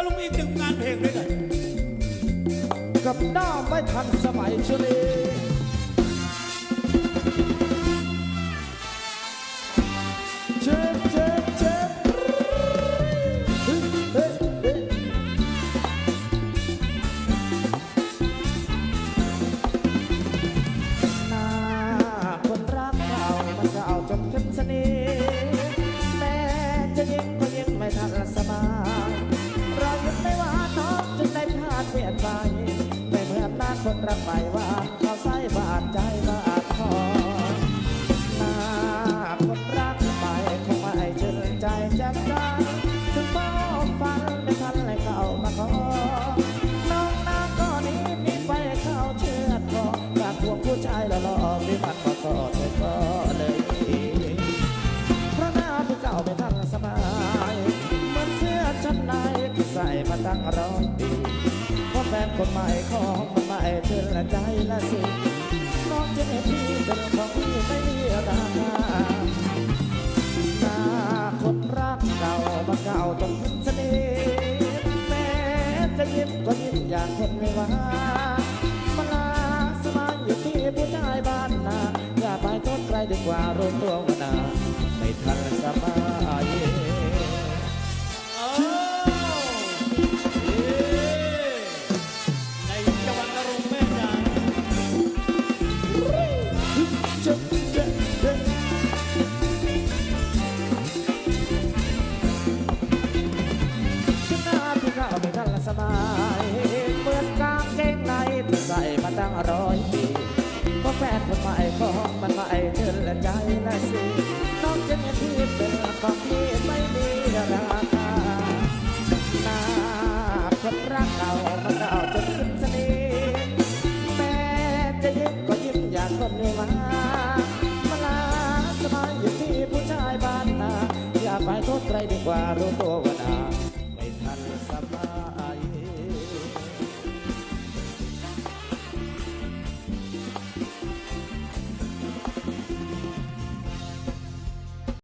ตะลุงอีกหนึ่งงานเพลงด้วยกัน กับหน้าไม่ทันสมัยชลี คนรักใหม่หวานเขาใส่บาดใจบาดคอหน้าคนรักใหม่คงไม่ชื่นใจแจ่มใสถึงมองฟันไม่ทันเลยเข้ามาขอน้องนาก็หนี้นี่ไปเข้าเชือดคออยากพวงผู้ชายละล่อมีมันมาก็เลยก็เลยเพราะหน้าที่เก่าไม่ทันสบายเหมือนเสื้อชั้นในที่ใส่มาตั้งร้อยปีเพราะแฟนคนใหม่ของ มันไม่ชื่นใจละสิน้องจะเห็นพี่เป็นของที่ไม่มีราคาหน้าคนรักเก่ามาเก่าจนถึงสนิทแม้จะยิ้มก็ยิ้มอย่างคนไม่ว่ามาลาสมานอยู่ที่ผู้ชายบ้านนาอย่าไปโทษใครดีกว่ารู้ตัว ร้อยปีก็แฟนคนใหม่ของมันไม่เทินละใจและสิน้องจะเนี่ยที่เป็นของที่ไม่มีราคาหน้าคนรักเก่ามันเก่าจนขึ้นสนิทแม้จะยิ้มก็ยิ้มอย่างคนไม่มามาลาสบายอยู่ที่ผู้ชายบ้านนาอย่าไปโทษใครดีกว่ารู้ตัวว่านาไม่ทันสบาย